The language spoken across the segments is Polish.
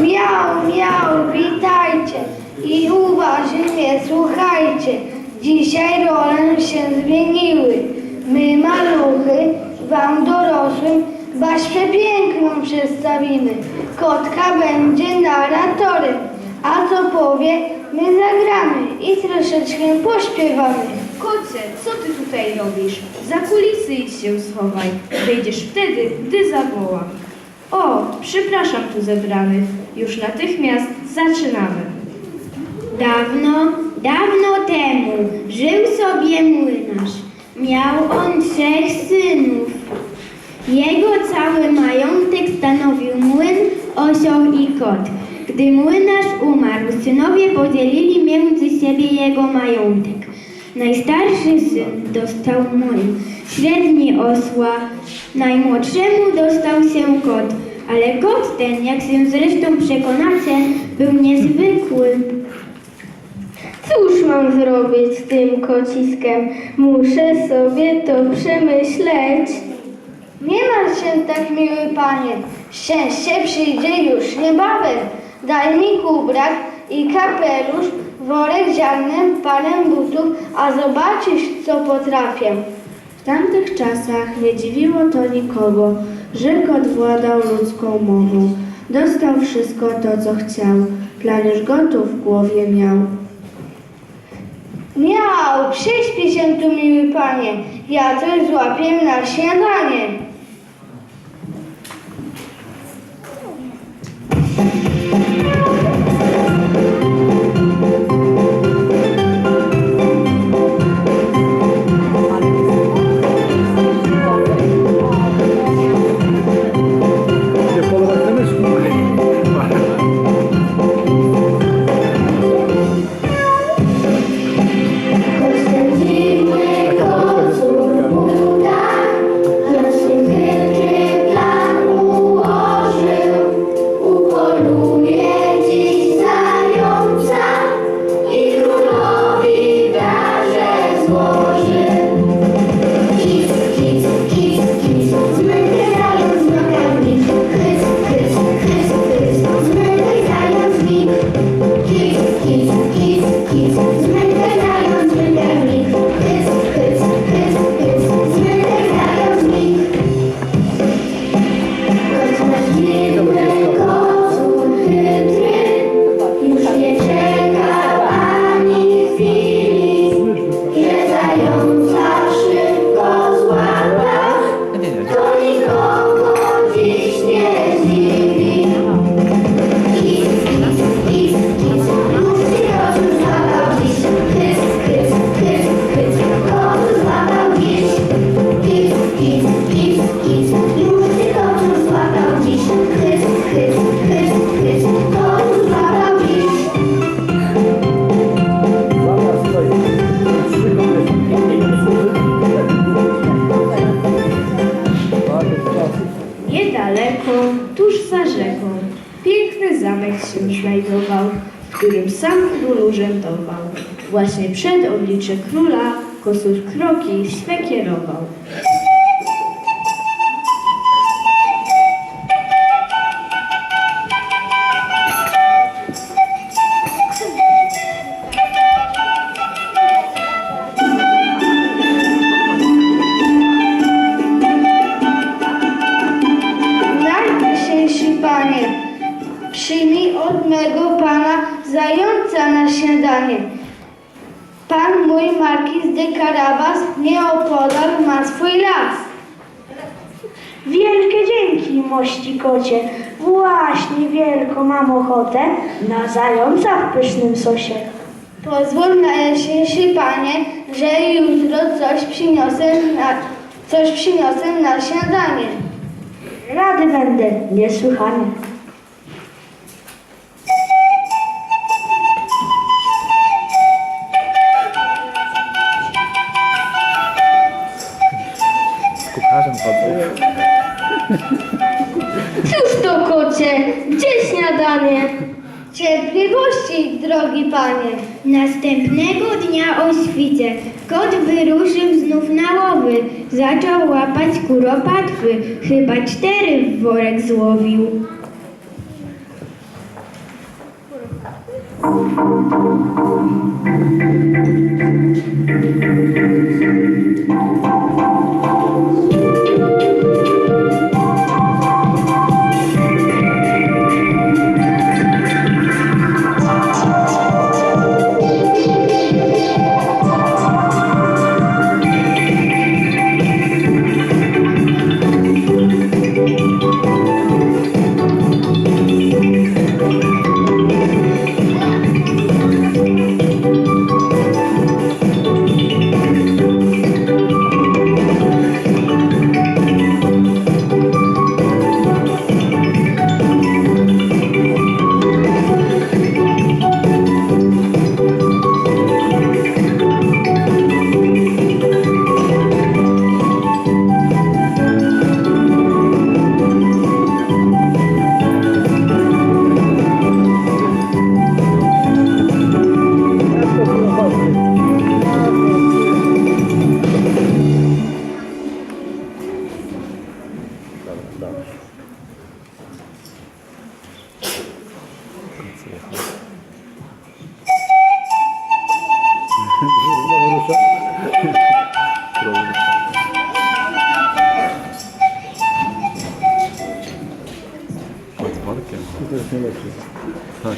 Miał, miał, witajcie i uważnie słuchajcie. Dzisiaj role się zmieniły. My maluchy, wam dorosłym, wasz przepiękną przedstawimy. Kotka będzie narratorem, a co powie, my zagramy i troszeczkę pośpiewamy. Kocie, co ty tutaj robisz? Za kulisy się schowaj. Wyjdziesz wtedy, gdy zawołam. O, przepraszam tu zebranych. Już natychmiast zaczynamy. Dawno, dawno temu żył sobie młynarz. Miał on trzech synów. Jego cały majątek stanowił młyn, osioł i kot. Gdy młynarz umarł, synowie podzielili między siebie jego majątek. Najstarszy syn dostał młyn, średni osła, najmłodszemu dostał się kot, ale kot ten, jak się zresztą przekonacie, był niezwykły. Cóż mam zrobić z tym kociskiem? Muszę sobie to przemyśleć. Nie martw się tak, miły panie. Szczęście przyjdzie już niebawem. Daj mi kubrak i kapelusz, worek ziarnem, parę butów, a zobaczysz, co potrafię. W tamtych czasach nie dziwiło to nikogo, że kot władał ludzką mową. Dostał wszystko to, co chciał. Plan już gotów w głowie miał. Miał, prześpij się tu, miły panie. Ja coś złapię na śniadanie. Właśnie przed oblicze króla kosur kroki swe ochotę na zająca w pysznym sosie. Pozwól najjaśniejszy panie, że jutro coś przyniosę na, coś przyniosę na śniadanie. Rady będę, niesłychanie. Drogi panie. Następnego dnia o świcie kot wyruszył znów na łowy. Zaczął łapać kuropatwy, chyba cztery w worek złowił. Znowu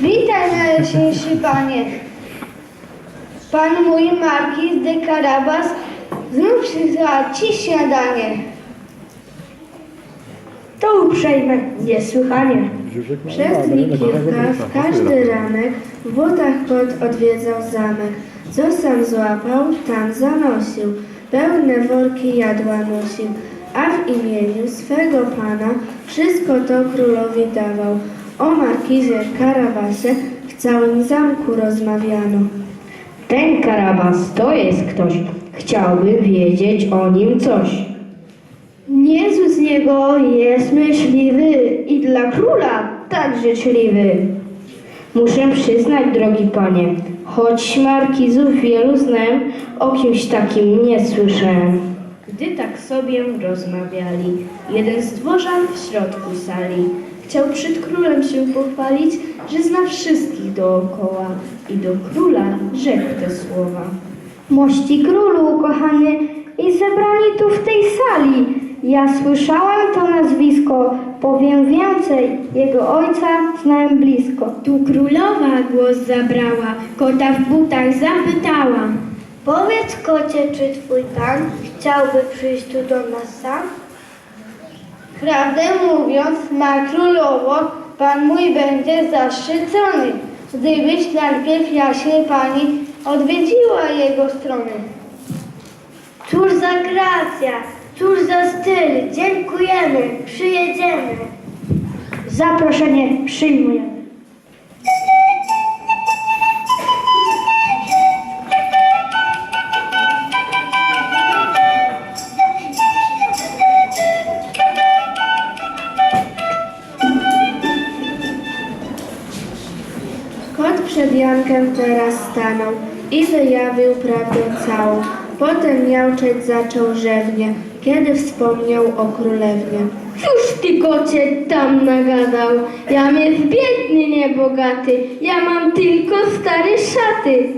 Witaj, najjaśniejszy panie. Pan mój Markiz de Carabas znów przysłał ci śniadanie. To uprzejme, niesłychanie. Przez dni kilka, w każdy ranek, w butach kot odwiedzał zamek. Co sam złapał, tam zanosił. Pełne worki jadła nosił, a w imieniu swego pana wszystko to królowi dawał. O markizie Karabasie w całym zamku rozmawiano. Ten Karabas to jest ktoś. Chciałbym wiedzieć o nim coś. Niezły z niego jest myśliwy i dla króla tak życzliwy. Muszę przyznać, drogi panie, choć markizów wielu znam, o kimś takim nie słyszałem. Gdy tak sobie rozmawiali, jeden z dworzan w środku sali chciał przed królem się pochwalić, że zna wszystkich dookoła i do króla rzekł te słowa. Mości królu, kochany, i zebrani tu w tej sali. Ja słyszałem to nazwisko, powiem więcej, jego ojca znałem blisko. Tu królowa głos zabrała, kota w butach zapytała. Powiedz kocie, czy twój pan chciałby przyjść tu do nas sam? Prawdę mówiąc, ma królowo, pan mój będzie zaszczycony, gdybyś najpierw jaśnie pani odwiedziła jego strony. Cóż za gracja, cóż za styl, dziękujemy, przyjedziemy. Zaproszenie przyjmuję. Teraz stanął i wyjawił prawdę całą. Potem miauczeć zaczął rzewnie, kiedy wspomniał o królewnie. Cóż ty kocie tam nagadał? Jam jest biedny, niebogaty, ja mam tylko stare szaty.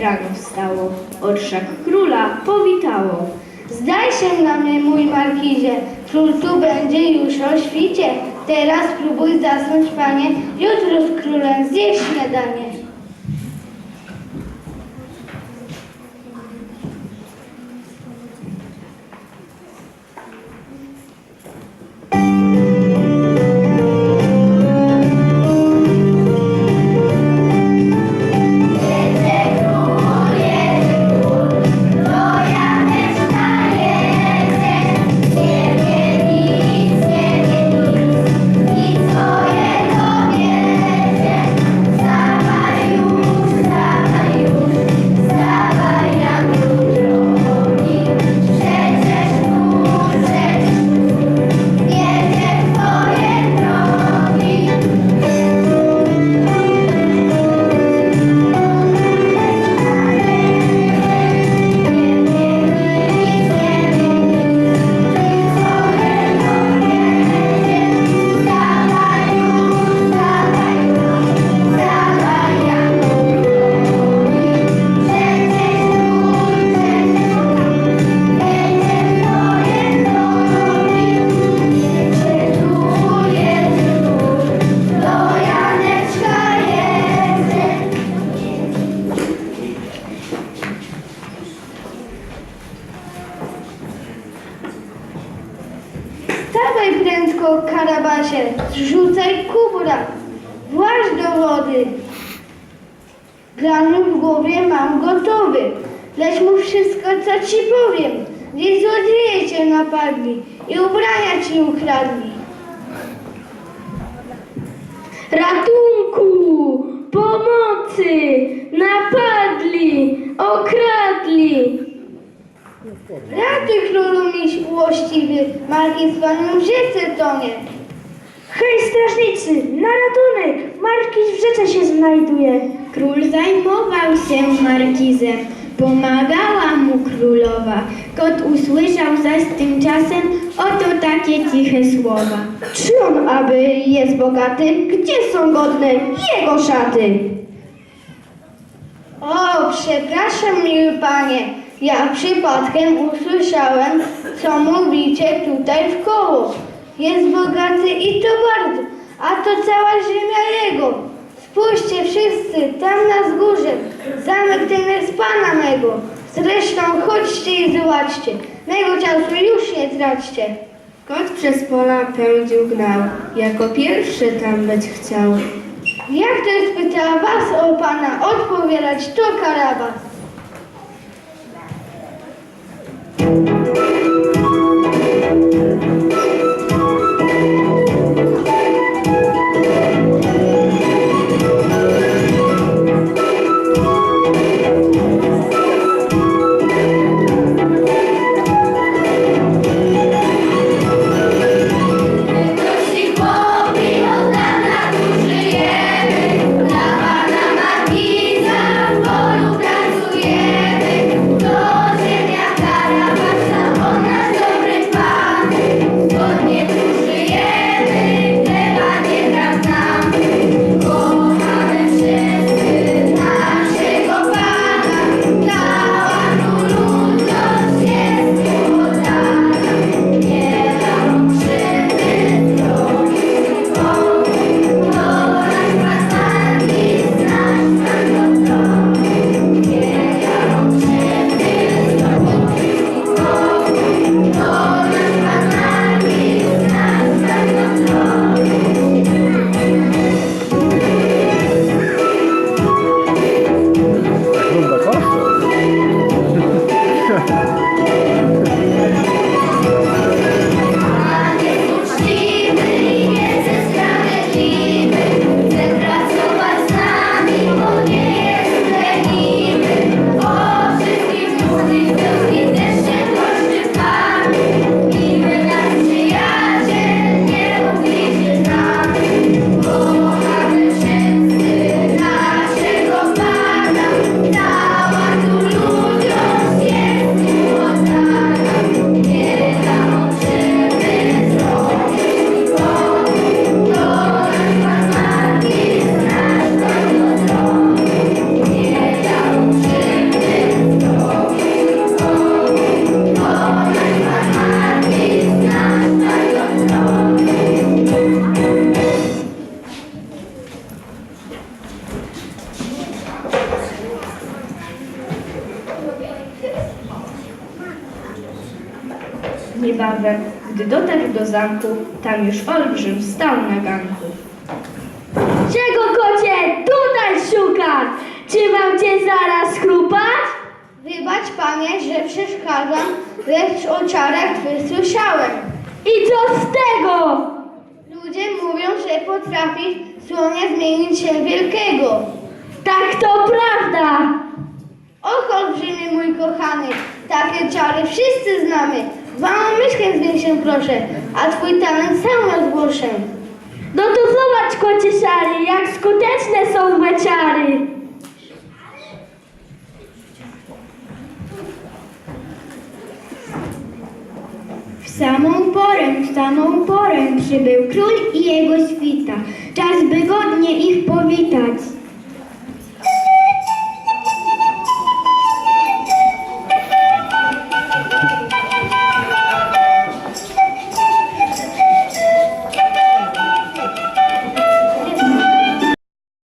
Rano wstało, orszak króla powitało. Zdaj się na mnie, mój markizie, król tu będzie już o świcie. Teraz próbuj zasnąć, panie, jutro z królem zjeść śniadanie. Stawaj prędko, karabasie, zrzucaj kubra, właź do wody. Plan w głowie mam gotowy, lecz mu wszystko, co ci powiem. Gdzieś złodzieje cię napadli i ubrania ci ukradli. Ratunku! Pomocy! Napadli! Okradli! Ratuj królu miś ułościwy, marki z panem w rzece tonie. Hej, strażnicy, na ratunek! Markiz w rzece się znajduje. Król zajmował się markizem, pomagała mu królowa. Kot usłyszał zaś tymczasem oto takie ciche słowa. Czy on aby jest bogaty? Gdzie są godne jego szaty? O, przepraszam, miły panie, ja przypadkiem usłyszałem, co mówicie tutaj w koło. Jest bogaty i to bardzo, a to cała ziemia jego. Spójrzcie wszyscy, tam na wzgórze, zamek ten jest pana mego. Zresztą chodźcie i zobaczcie, mego czasu już nie traćcie. Kot przez pola pędził gnał, jako pierwszy tam być chciał. Jak to spytała was o pana odpowiadać, to karabas. Amen. Tam już olbrzym stał na ganku. Czego kocie tutaj szukasz? Czy mam cię zaraz chrupać? Wybacz panie, że przeszkadzam, lecz o czarach twych słyszałem. I co z tego? Ludzie mówią, że potrafisz słonia zmienić się w wielkiego. Tak to prawda. Och, olbrzymie mój kochany, takie czary wszyscy znamy. Wam myszkę zwiększę proszę, a twój talent sam rozgłoszę. No to zobacz kocie szary, jak skuteczne są złe czary. W samą porę, w samą porę przybył król i jego świta. Czas by godnie ich powitać.